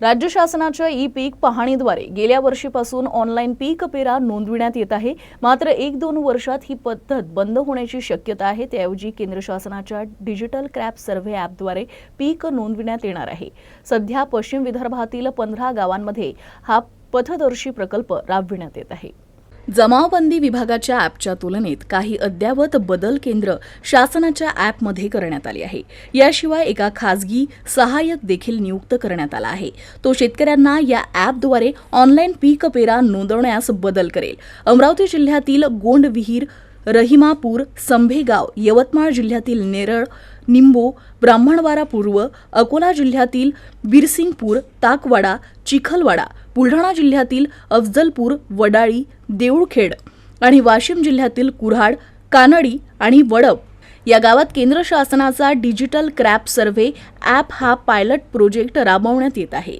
राज्य शासनाच्या ई पीक पाहणीद्वारे गेल्या वर्षीपासून ऑनलाईन पीक पेरा नोंदविण्यात येत आहे. मात्र एक दोन वर्षात ही पद्धत बंद होण्याची शक्यता आहे. त्याऐवजी केंद्र शासनाच्या डिजिटल क्रॅप सर्व्हे ॲपद्वारे पीक नोंदविण्यात येणार आहे. सध्या पश्चिम विदर्भातील पंधरा गावांमध्ये हा पथदर्शी प्रकल्प राबविण्यात येत आहे. जमावबंदी विभागाच्या ॲपच्या तुलनेत काही अद्ययावत बदल केंद्र शासनाच्या ॲपमध्ये करण्यात आली आहे. याशिवाय एका खासगी सहाय्यक देखील नियुक्त करण्यात आला आहे. तो शेतकऱ्यांना या ॲपद्वारे ऑनलाईन पीक पेरा नोंदवण्यास बदल करेल. अमरावती जिल्ह्यातील गोंडविहीर रहिमापूर संभेगाव यवतमाळ जिल्ह्यातील नेरळ निंबो ब्राह्मणवाडा पूर्व अकोला जिल्ह्यातील बिरसिंगपूर ताकवाडा चिखलवाडा बुलढाणा जिल्ह्यातील अफजलपूर वडाळी देऊळखेड आणि वाशिम जिल्ह्यातील कुऱ्हाड कानडी आणि वडप. या गावात केंद्र शासनाचा डिजिटल क्रॅप सर्व्हे ॲप हा पायलट प्रोजेक्ट राबवण्यात येत आहे.